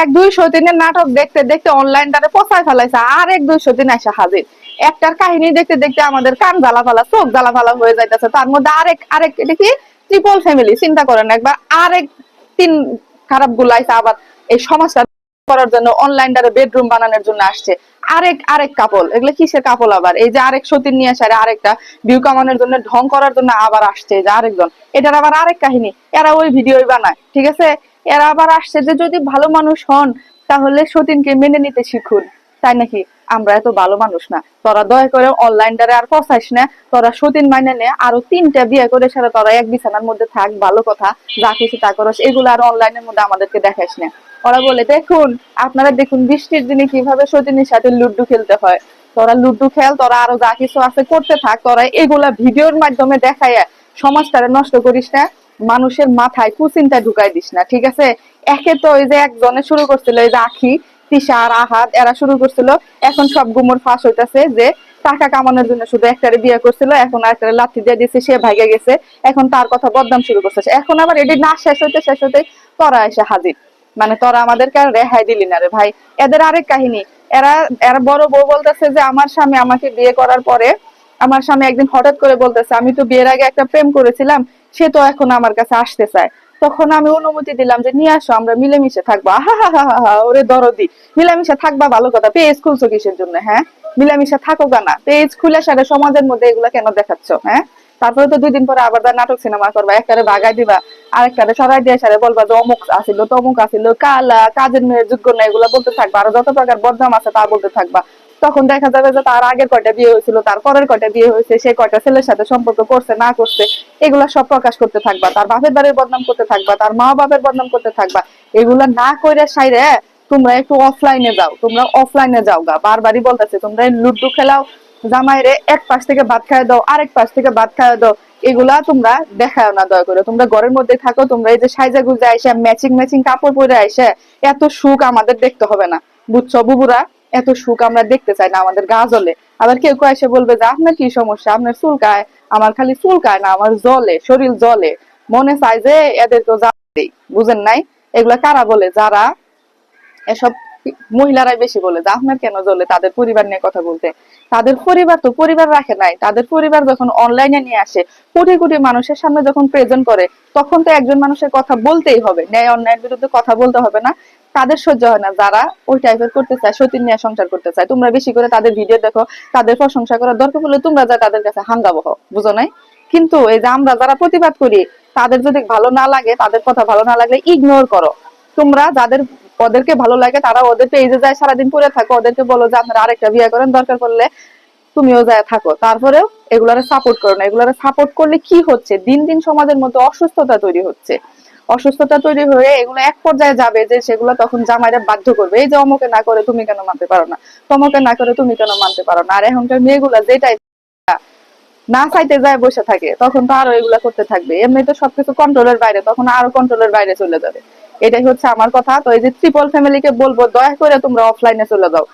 এক দুইশো দিনের নাটক দেখতে দেখতে অনলাইন তারে পচায় ফেলাইছে, আর এক দুইশো দিন এসে হাজির। একটার কাহিনী দেখতে দেখতে আমাদের কান জ্বালা ফালা চোখ জ্বালা ফালা হয়ে যাইতেছে। তার মধ্যে আরেক আরেক এটা কি? ট্রিপল ফ্যামিলি চিন্তা করেন একবার। আরেক তিন খারাপ গুলাইছে, আবার এই সমাজটা করার জন্য অনলাইন দ্বারা বেডরুম বানানোর জন্য আসছে। আরেক আরেক কাপল এগুলো কিসের কাপল আবার? এই যে আরেক সতীন নিয়ে আসে আরেকটা ভিউ কামানোর জন্য ঢং করার জন্য আবার আসছে যে আরেকজন। এটার আবার আরেক কাহিনী, এরা ওই ভিডিওই বানায়, ঠিক আছে? এরা আবার আসছে যে যদি ভালো মানুষ হন, তাহলে সতীনকে মেনে নিতে শিখুন। তাই নাকি? আমরা এত ভালো মানুষ না। তোরা দয়া করে অনলাইন দ্বারা আর পচাইস না। তোরা সতীন মাইনে নে, আরও তিনটা বিয়ে করে সারা তোরা এক বিছানার মধ্যে থাক, ভালো কথা, যা কিছু তা করস, এগুলো আর অনলাইনের মধ্যে আমাদেরকে দেখাইস না। ওরা বলে, দেখুন, আপনারা দেখুন বৃষ্টির দিনে কীভাবে সতীনের সাথে লুড্ডু খেলতে হয়। তোরা লুড্ডু খেল, তোরা আরও যা কিছু আছে করতে থাক, তোরা এগুলা ভিডিওর মাধ্যমে দেখায় সমাজটারে নষ্ট করিস না। মানুষের মাথায় কুচিন্তা ঢুকাই দিস না, ঠিক আছে? একে তো ওই যে একজনে শুরু করছিল, এই যে আখি, তিশা আর আহাদ, এরা শুরু করছিল। এখন সব গুমর ফাঁস হইতাছে যে টাকা কামানোর জন্য শুধু একটারে বিয়ে করছিল, এখন আরেকটারে লাথি দিয়ে দিয়েছে সে ভাগে গেছে। এখন তার কথা বদনাম শুরু করছে। এখন আবার এটি না, শেষ হইতে শেষ হইতে তরা এসে হাজির। মানে তোরা আমাদেরকে আর রেহাই দিলি না রে ভাই। এদের আরেক কাহিনী, এরা এরা বড় বউ বলতেছে যে আমার স্বামী আমাকে বিয়ে করার পরে আমার স্বামী একদিন হঠাৎ করে বলতেছে, আমি তো বিয়ের আগে একটা প্রেম করেছিলাম, সে তো এখন আমার কাছে আসতে চায়। তখন আমি অনুমতি দিলাম যে, নিয়ে আসো, আমরা মিলেমিশে থাকব। ওরে দরদি, মিলেমিশে থাকবা ভালো কথা, পেজ খুলছো কিসের জন্য হ্যাঁ? মিলেমিশে থাকো না, পেজ খুলে সারা সমাজের মধ্যে এগুলা কেন দেখাচ্ছ হ্যাঁ? তারপরে তো দুই দিন পরে আবার নাটক সিনেমা করবা, একবারে বাগাই দিবা। আরেকটারে সরাই দিয়ে সারে বলবা যে অমুক আসিল, তমুক আসিল, কালা, কাজের মেয়ের যোগ্য না এগুলা বলতে থাকবা। আর যত প্রকার বদনাম আছে তা বলতে থাকবা। তখন দেখা যাবে যে তার আগের কয়টা বিয়ে হয়েছিল, তার পরের কয়টা বিয়ে হয়েছে, সে কয়টা ছেলের সাথে সম্পর্ক করছে, না করছে, এগুলা সব প্রকাশ করতে থাকবা। তার বাপের বাড়ির বদনাম করতে থাকবা, তার মা বাপের বদনাম করতে থাকবা। এগুলা না কইরা সাইরে তোমরা একটু অফলাইনে যাও, তোমরা অফলাইনে যাও গা। বারবারই বলতেছে, তোমরা লুডু খেলাও, জামাইরে এক পাশ থেকে ভাত খাওয়া দাও, আরেক পাশ থেকে ভাত খাওয়া দাও। এগুলা তোমরা দেখাও না, দয়া করে। তোমরা ঘরের মধ্যে থাকো, তোমরা এই যে সাইজা গুজা আইসা ম্যাচিং ম্যাচিং কাপড় পরে আইসা, এত সুখ আমাদের দেখতে হবে না। বুঝছ, বুবুরা? এত সুখ আমরা দেখতে চাই না আমাদের গা জলে আবার কেউ কেউ এসে বলবে যে, আপনার কি সমস্যা? আপনার চুলকায় আমার খালি চুলকায় না, আমার জলে, শরীর জলে। মনে চাই যে এদেরকে জানি বুঝেন নাই? এগুলা কারা বলে? যারা এসব মহিলারাই বেশি বলে যে আপনার কেন জ্বলে? তাদের পরিবার নিয়ে কথা বলতে। তাদের পরিবার তো পরিবার রাখে নাই। তাদের পরিবার যখন অনলাইনে নিয়ে আসে, কোটি কোটি মানুষের সামনে যখন প্রেজেন্ট করে, তখন তো একজন মানুষের কথা বলতেই হবে। ন্যায় অন্যায়ের বিরুদ্ধে কথা বলতে হবে না। তাদের সহ্য হয় না। যারা ওই টাইপের করতে চায়, সতীন নিয়ে সংসার করতে চায়, তোমরা বেশি করে তাদের ভিডিও দেখো। তাদের প্রশংসা করার দরকার পড়লে তোমরা যা তাদের কাছে হাঙ্গাবহ বুঝো নাই? কিন্তু এই যে আমরা যারা প্রতিবাদ করি, তাদের যদি ভালো না লাগে, তাদের কথা ভালো না লাগলে ইগনোর করো। তোমরা যাদের ওদেরকে ভালো লাগে, তারা ওদের পেজে যায় সারাদিন পরে থাকো, ওদেরকে বলো যে আপনারা আরেকটা বিয়ে করেন, দরকার পড়লে তুমিও যায় থাকো। তারপরেও এগুলারে সাপোর্ট করো না। এগুলারে সাপোর্ট করলে কি হচ্ছে? দিন দিন সমাজের মধ্যে অসুস্থতা তৈরি হচ্ছে। অসুস্থতা তৈরি হয়ে এগুলো এক পর্যায়ে যাবে যে সেগুলো তখন জামাইরা বাধ্য করবে। এই যে অমুকে না করে তুমি কেন মানতে পারো না? তমকে না করে তুমি কেন মানতে পারো না? আর এখনকার মেয়েগুলা যেটাই না চাইতে যায় বসে থাকে, তখন তো আরও এগুলা করতে থাকবে। এমনি তো সবকিছু কন্ট্রোলের বাইরে, তখন আরও কন্ট্রোলের বাইরে চলে যাবে। এটাই হচ্ছে আমার কথা। তো এই যে ট্রিপল ফ্যামিলিকে বলব, দয়া করে তোমরা অফলাইনে চলে যাও।